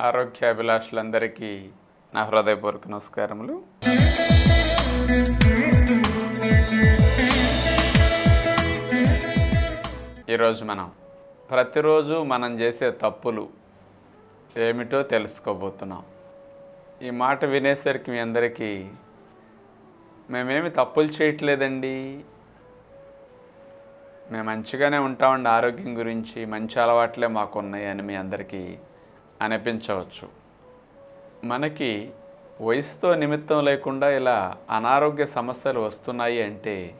ఆరోగ్యాభిలాషులందరికీ నా హృదయపూర్వక నమస్కారములు. ఈరోజు మనం ప్రతిరోజు మనం చేసే తప్పులు ఏమిటో తెలుసుకోబోతున్నాం. ఈ మాట వినేసరికి మీ అందరికీ మేమేమి తప్పులు చేయట్లేదండి? మేము మంచిగానే ఉంటామండి ఆరోగ్యం గురించి మంచి అలవాట్లే మాకు ఉన్నాయని మీ అందరికీ అనిపించవచ్చు. మనకి వయసుతో నిమిత్తం లేకుండా ఇలా అనారోగ్య సమస్యలు వస్తున్నాయి అంటే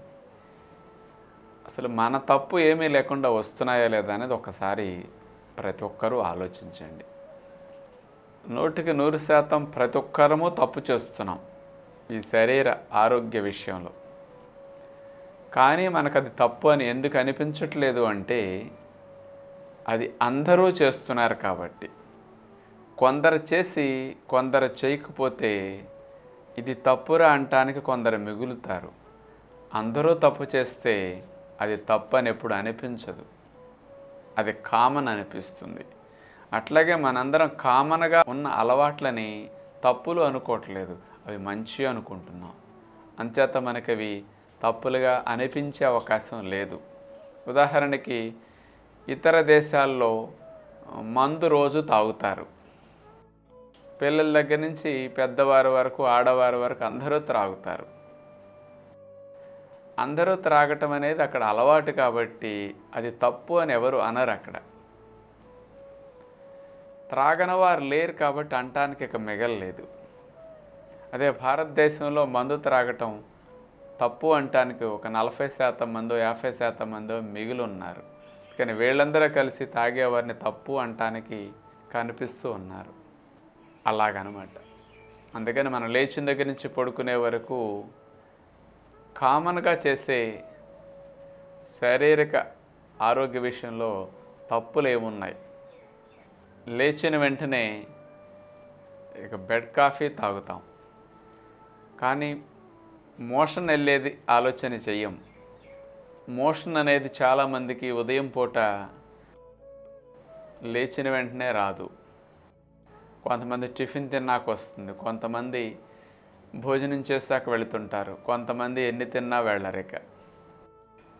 అసలు మన తప్పు ఏమీ లేకుండా వస్తున్నాయా లేదా అనేది ఒకసారి ప్రతి ఒక్కరూ ఆలోచించండి. నూటికి నూరు శాతం ప్రతి ఒక్కరము తప్పు చేస్తున్నాం ఈ శరీర ఆరోగ్య విషయంలో. కానీ మనకు అది తప్పు అని ఎందుకు అనిపించట్లేదు అంటే అది అందరూ చేస్తున్నారు కాబట్టి. కొందరు చేసి కొందరు చేయకపోతే ఇది తప్పురా అంటానికి కొందరు మిగులుతారు. అందరూ తప్పు చేస్తే అది తప్పు అని ఎప్పుడు అనిపించదు. అది కామన్ అనిపిస్తుంది. అట్లాగే మనందరం కామన్గా ఉన్న అలవాట్లని తప్పులు అనుకోవట్లేదు. అవి మంచి అనుకుంటున్నాం. అంచేత మనకి అవి తప్పులుగా అనిపించే అవకాశం లేదు. ఉదాహరణకి ఇతర దేశాల్లో మందు రోజు తాగుతారు. పిల్లల దగ్గర నుంచి పెద్దవారి వరకు ఆడవారి వరకు అందరూ త్రాగుతారు. అందరూ త్రాగటం అనేది అక్కడ అలవాటు కాబట్టి అది తప్పు అని ఎవరు అనరు అక్కడ. త్రాగని వారు లేరు కాబట్టి అంటానికి ఇక మిగలలేదు. అదే భారతదేశంలో మందు త్రాగటం తప్పు అంటానికి ఒక నలభై శాతం మందో యాభై శాతం మందో మిగిలి ఉన్నారు. కానీ వీళ్ళందరూ కలిసి తాగేవారిని తప్పు అంటానికి కనిపిస్తూ ఉన్నారు. అలాగనమాట. అందుకని మనం లేచిన దగ్గర నుంచి పడుకునే వరకు కామన్గా చేసే శారీరక ఆరోగ్య విషయంలో తప్పులు ఏమున్నాయి? లేచిన వెంటనే ఇక బెడ్ కాఫీ తాగుతాం. కానీ మోషన్ వెళ్ళేది ఆలోచన చెయ్యం. మోషన్ అనేది చాలామందికి ఉదయం పూట లేచిన వెంటనే రాదు. కొంతమంది టిఫిన్ తిన్నాక వస్తుంది. కొంతమంది భోజనం చేశాక వెళుతుంటారు. కొంతమంది ఎన్ని తిన్నా వెళ్ళరిక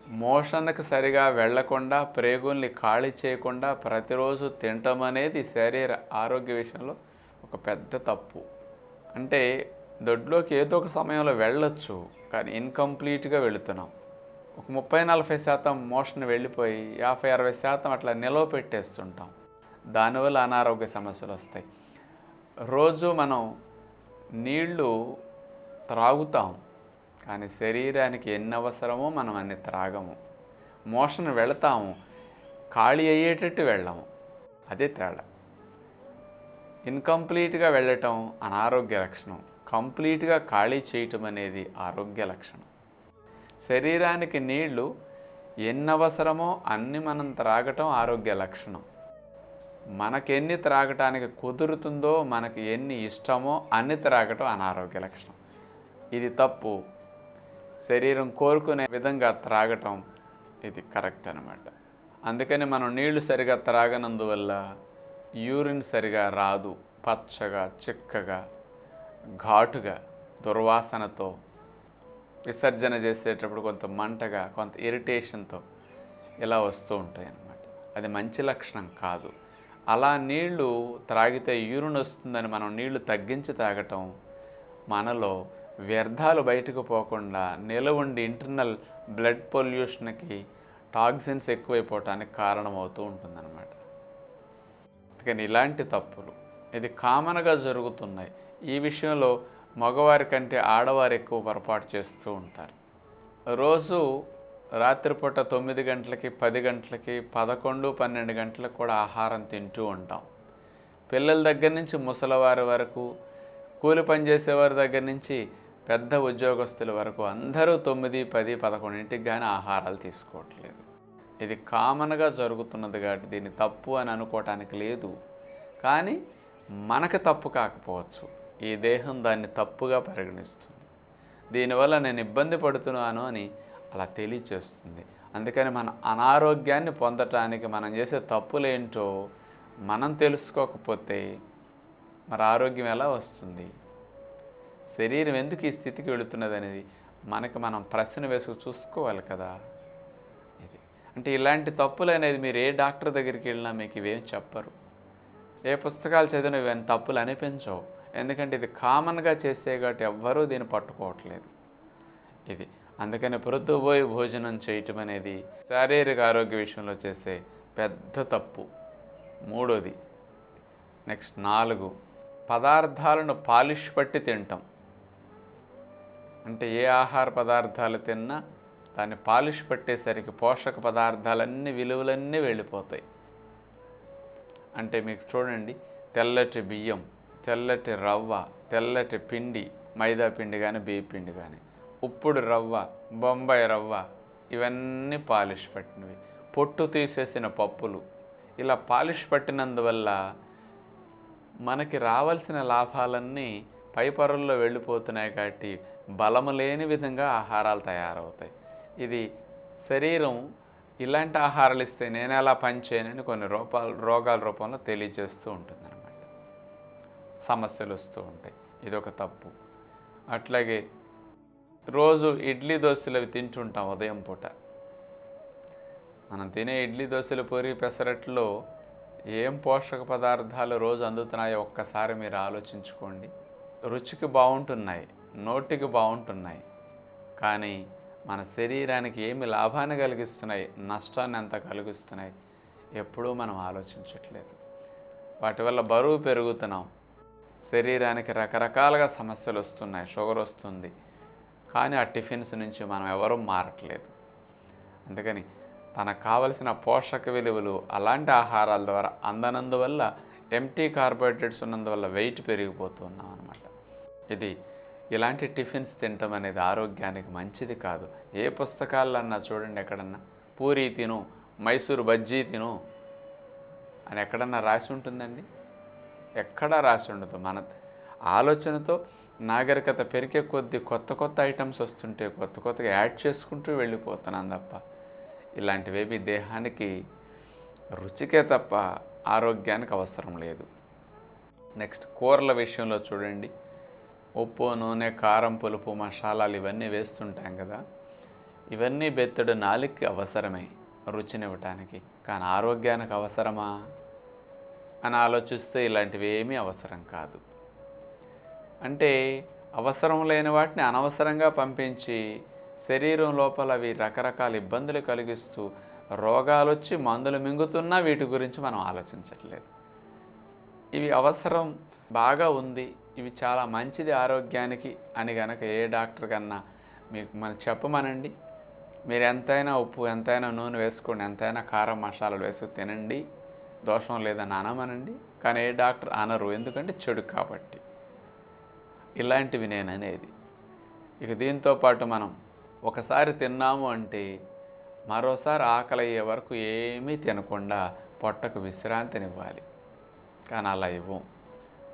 మోషన్కి సరిగా వెళ్ళకుండా ప్రేగుల్ని ఖాళీ చేయకుండా ప్రతిరోజు తినటం అనేది శరీర ఆరోగ్య విషయంలో ఒక పెద్ద తప్పు. అంటే దొడ్లోకి ఏదో ఒక సమయంలో వెళ్ళొచ్చు కానీ ఇన్కంప్లీట్గా వెళుతున్నాం. ఒక ముప్పై నలభై శాతం మోషన్ వెళ్ళిపోయి యాభై అరవై శాతం అట్లా నిలవ పెట్టేస్తుంటాం. దానివల్ల అనారోగ్య సమస్యలు వస్తాయి. రోజు మనం నీళ్ళు త్రాగుతాం కానీ శరీరానికి ఎన్ని అవసరమో మనం అన్ని త్రాగము. మోషన్ వెళతాము ఖాళీ అయ్యేటట్టు వెళ్ళాము. అదే తేడా. ఇన్కంప్లీట్గా వెళ్ళటం అనారోగ్య లక్షణం. కంప్లీట్గా ఖాళీ చేయటం అనేది ఆరోగ్య లక్షణం. శరీరానికి నీళ్ళు ఎన్ని అవసరమో అన్ని మనం త్రాగటం ఆరోగ్య లక్షణం. మనకెన్ని త్రాగటానికి కుదురుతుందో మనకి ఎన్ని ఇష్టమో అన్ని త్రాగటం అనారోగ్య లక్షణం. ఇది తప్పు. శరీరం కోరుకునే విధంగా త్రాగటం ఇది కరెక్ట్ అనమాట అందుకని మనం నీళ్ళు సరిగా త్రాగనందువల్ల యూరిన్ సరిగా రాదు. పచ్చగా చిక్కగా ఘాటుగా దుర్వాసనతో విసర్జన చేసేటప్పుడు కొంత మంటగా కొంత ఇరిటేషన్తో ఇలా వస్తూ ఉంటాయి అన్నమాట అది మంచి లక్షణం కాదు. అలా నీళ్ళు త్రాగితే యూరిన్ వస్తుందని మనం నీళ్ళు తగ్గించి తాగటం మనలో వ్యర్థాలు బయటకు పోకుండా నిలవండి ఇంటర్నల్ బ్లడ్ పొల్యూషన్కి టాక్సిన్స్ ఎక్కువైపోవటానికి కారణమవుతూ ఉంటుందన్నమాట. అందుకని ఇలాంటి తప్పులు ఇది కామన్గా జరుగుతున్నాయి. ఈ విషయంలో మగవారి కంటే ఆడవారు ఎక్కువ పొరపాటు చేస్తూ ఉంటారు. రోజు రాత్రిపూట తొమ్మిది గంటలకి పది గంటలకి పదకొండు పన్నెండు గంటలకు కూడా ఆహారం తింటూ ఉంటాం. పిల్లల దగ్గర నుంచి ముసలివారి వరకు కూలి పని చేసేవారి దగ్గర నుంచి పెద్ద ఉద్యోగస్తుల వరకు అందరూ తొమ్మిది పది పదకొండింటికి కానీ ఆహారాలు తీసుకోవట్లేదు. ఇది కామన్గా జరుగుతున్నది కాబట్టి దీన్ని తప్పు అని అనుకోవటానికి లేదు. కానీ మనకు తప్పు కాకపోవచ్చు. ఈ దేహం దాన్ని తప్పుగా పరిగణిస్తుంది. దీనివల్ల నేను ఇబ్బంది పడుతున్నాను అని అలా తెలియచేస్తుంది. అందుకని మన అనారోగ్యాన్ని పొందటానికి మనం చేసే తప్పులేంటో మనం తెలుసుకోకపోతే మరి ఆరోగ్యం ఎలా వస్తుంది? శరీరం ఎందుకు ఈ స్థితికి వెళుతున్నది అనేది మనకి మనం ప్రశ్న వేసుకు చూసుకోవాలి కదా. ఇది. అంటే ఇలాంటి తప్పులు అనేది మీరు ఏ డాక్టర్ దగ్గరికి వెళ్ళినా మీకు ఇవేం చెప్పరు. ఏ పుస్తకాలు చదివిన ఇవన్నీ తప్పులు అనిపించవు. ఎందుకంటే ఇది కామన్గా చేసే కాబట్టి ఎవ్వరూ దీన్ని పట్టుకోవట్లేదు. ఇది అందుకని పొద్దుపోయి భోజనం చేయటం అనేది శారీరక ఆరోగ్య విషయంలో చేసే పెద్ద తప్పు. మూడోది నెక్స్ట్ నాలుగు పదార్థాలను పాలిష్ పట్టి తింటాం. అంటే ఏ ఆహార పదార్థాలు తిన్నా దాన్ని పాలిష్ పట్టేసరికి పోషక పదార్థాలన్నీ విలువలన్నీ వెళ్ళిపోతాయి. అంటే మీకు చూడండి తెల్లటి బియ్యం తెల్లటి రవ్వ తెల్లటి పిండి మైదా పిండి కానీ బియ్య పిండి కానీ ఉప్పుడు రవ్వ బొంబాయి రవ్వ ఇవన్నీ పాలిష్ పట్టినవి. పొట్టు తీసేసిన పప్పులు. ఇలా పాలిష్ పట్టినందువల్ల మనకి రావాల్సిన లాభాలన్నీ పై పొరల్లో వెళ్ళిపోతున్నాయి కాబట్టి బలము లేని విధంగా ఆహారాలు తయారవుతాయి. ఇది శరీరం ఇలాంటి ఆహారాలు ఇస్తే నేను ఎలా పనిచేయనని కొన్ని రూపాలు రోగాల రూపంలో తెలియజేస్తూ ఉంటుంది అనమాట సమస్యలు వస్తూ ఉంటాయి. ఇది ఒక తప్పు. అట్లాగే రోజు ఇడ్లీ దోశలు అవి తింటుంటాం ఉదయం పూట. మనం తినే ఇడ్లీ దోశలు పూరి పెసరట్లో ఏం పోషక పదార్థాలు రోజు అందుతున్నాయో ఒక్కసారి మీరు ఆలోచించుకోండి. రుచికి బాగుంటున్నాయి నోటికి బాగుంటున్నాయి. కానీ మన శరీరానికి ఏమి లాభాన్ని కలిగిస్తున్నాయి నష్టాన్ని ఎంత కలిగిస్తున్నాయి ఎప్పుడూ మనం ఆలోచించట్లేదు. వాటి వల్ల బరువు పెరుగుతున్నాం. శరీరానికి రకరకాలుగా సమస్యలు వస్తున్నాయి షుగర్ వస్తుంది. కానీ ఆ టిఫిన్స్ నుంచి మనం ఎవరూ మారట్లేదు. అందుకని తనకు కావలసిన పోషక విలువలు అలాంటి ఆహారాల ద్వారా అందనందువల్ల ఎంటీ కార్బోహైడ్రేట్స్ ఉన్నందువల్ల వెయిట్ పెరిగిపోతున్నాం అనమాట ఇది ఇలాంటి టిఫిన్స్ తినటం అనేది ఆరోగ్యానికి మంచిది కాదు. ఏ పుస్తకాలన్నా చూడండి ఎక్కడన్నా. పూరి తిను మైసూరు బజ్జీ తిను అని ఎక్కడన్నా రాసి ఉంటుందండి? ఎక్కడా రాసి ఉండదు. మన ఆలోచనతో నాగరికత పెరిగే కొద్దీ కొత్త కొత్త ఐటమ్స్ వస్తుంటే కొత్త కొత్తగా యాడ్ చేసుకుంటూ వెళ్ళిపోతున్నాను తప్ప. ఇలాంటివేవి దేహానికి రుచికే తప్ప ఆరోగ్యానికి అవసరం లేదు. నెక్స్ట్ కూరల విషయంలో చూడండి. ఉప్పు నూనె కారం పులుపు మసాలాలు ఇవన్నీ వేస్తుంటాం కదా. ఇవన్నీ బెత్తడు నాలుగుకి అవసరమే రుచినివ్వటానికి కానీ ఆరోగ్యానికి అవసరమా? అని ఆలోచిస్తే ఇలాంటివి ఏమీ అవసరం కాదు. అంటే అవసరం లేని వాటిని అనవసరంగా పంపించి శరీరం లోపల అవి రకరకాల ఇబ్బందులు కలిగిస్తూ రోగాలు వచ్చి మందులు మింగుతున్నా వీటి గురించి మనం ఆలోచించట్లేదు. ఇవి అవసరం బాగా ఉంది. ఇవి చాలా మంచిది ఆరోగ్యానికి అని కనుక ఏ డాక్టర్ కన్నా మీకు మనం చెప్పమనండి. మీరు ఎంతైనా ఉప్పు ఎంతైనా నూనె వేసుకోండి ఎంతైనా కారం మసాలాలు వేసుకు తినండి. దోషం లేదని అనమనండి. కానీ ఏ డాక్టర్ అనరు. ఎందుకంటే చెడు కాబట్టి. ఇలాంటివి నేను అనేది. ఇక దీంతో పాటు మనం ఒకసారి తిన్నాము అంటే మరోసారి ఆకలి అయ్యే వరకు ఏమీ తినకుండా పొట్టకు విశ్రాంతినివ్వాలి. కానీ అలా ఇవ్వం.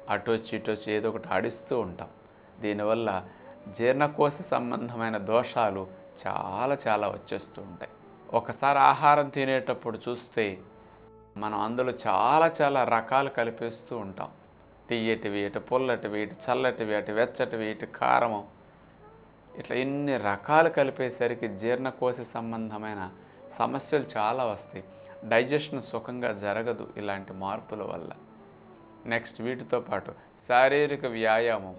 అటు వచ్చి ఇటు వచ్చి ఏదో ఒకటి ఆడిస్తూ ఉంటాం. దీనివల్ల జీర్ణకోశ సంబంధమైన దోషాలు చాలా చాలా వచ్చేస్తూ ఉంటాయి. ఒకసారి ఆహారం తినేటప్పుడు చూస్తే మనం అందులో చాలా చాలా రకాలు కలిపేస్తూ ఉంటాం. తీయటివి ఇటు పుల్లటివి ఇటు చల్లటివి అటు వెచ్చటివి ఇటు కారము. ఇట్లా ఇన్ని రకాలు కలిపేసరికి జీర్ణకోశ సంబంధమైన సమస్యలు చాలా వస్తాయి. డైజెషన్ సుఖంగా జరగదు ఇలాంటి మార్పుల వల్ల. నెక్స్ట్ వీటితో పాటు శారీరక వ్యాయామం.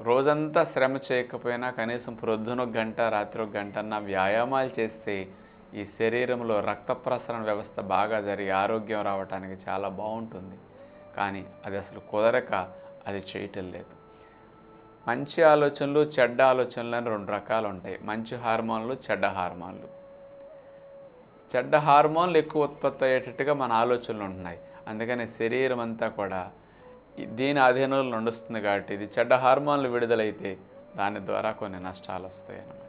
రోజంతా శ్రమ చేయకపోయినా కనీసం ప్రొద్దున గంట రాత్రి ఒక గంటన్న వ్యాయామాలు చేస్తే ఈ శరీరంలో రక్త ప్రసరణ వ్యవస్థ బాగా జరిగి ఆరోగ్యం రావడానికి చాలా బాగుంటుంది. కానీ అది అసలు కుదరక అది చేయటం లేదు. మంచి ఆలోచనలు చెడ్డ ఆలోచనలు అని రెండు రకాలు ఉంటాయి. మంచి హార్మోన్లు చెడ్డ హార్మోన్లు. చెడ్డ హార్మోన్లు ఎక్కువ ఉత్పత్తి అయ్యేటట్టుగా మన ఆలోచనలు ఉంటున్నాయి. అందుకని శరీరం అంతా కూడా దీని అధీనంలో నడుస్తుంది కాబట్టి ఇది చెడ్డ హార్మోన్లు విడుదలైతే దాని ద్వారా కొన్ని నష్టాలు వస్తాయి అన్నమాట.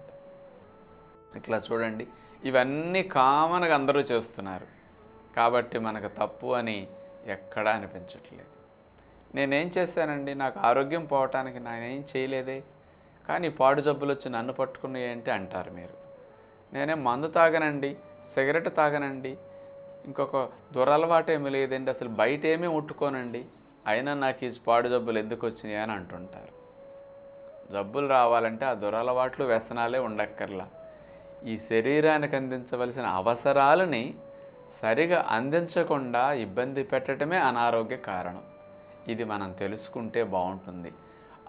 ఇట్లా చూడండి. ఇవన్నీ కామన్గా అందరూ చేస్తున్నారు. కాబట్టి మనకు తప్పు అని ఎక్కడా అనిపించట్లేదు. నేనేం చేశానండి? నాకు ఆరోగ్యం పోవటానికి నేనేం చేయలేదే. కానీ పాడు జబ్బులు వచ్చి నన్ను పట్టుకున్నాయి ఏంటి అంటారు మీరు. నేనే మందు తాగనండి? సిగరెట్ తాగనండి? ఇంకొక దురలవాటు ఏమీ లేదండి. అసలు బయట ఏమీ ముట్టుకోనండి. అయినా నాకు ఈ పాడు జబ్బులు ఎందుకు వచ్చినాయి అని అంటుంటారు. జబ్బులు రావాలంటే ఆ దురలవాట్లు వ్యసనాలే ఉండక్కర్లా. ఈ శరీరానికి అందించవలసిన అవసరాలని సరిగా అందించకుండా ఇబ్బంది పెట్టడమే అనారోగ్య కారణం. ఇది మనం తెలుసుకుంటే బాగుంటుంది.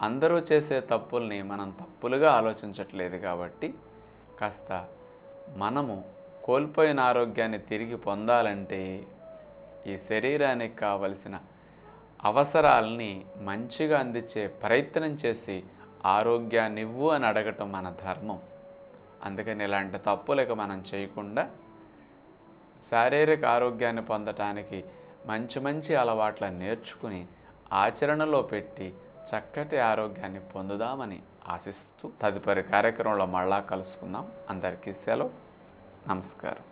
అందరూ చేసే తప్పుల్ని మనం తప్పులుగా ఆలోచించట్లేదు కాబట్టి కాస్త మనము కోల్పోయిన ఆరోగ్యాన్ని తిరిగి పొందాలంటే ఈ శరీరానికి కావలసిన అవసరాలని మంచిగా అందించే ప్రయత్నం చేసి ఆరోగ్యాన్ని ఇవ్వు అని అడగటం మన ధర్మం. అందుకని ఇలాంటి తప్పులకు మనం చేయకుండా శారీరక ఆరోగ్యాన్ని పొందటానికి మంచి మంచి అలవాట్లను నేర్చుకుని ఆచరణలో పెట్టి చక్కటి ఆరోగ్యాన్ని పొందుదామని ఆశిస్తూ తదుపరి కార్యక్రమంలో మళ్ళా కలుసుకుందాం. అందరికీ సెలవు. നമസ്കാരം.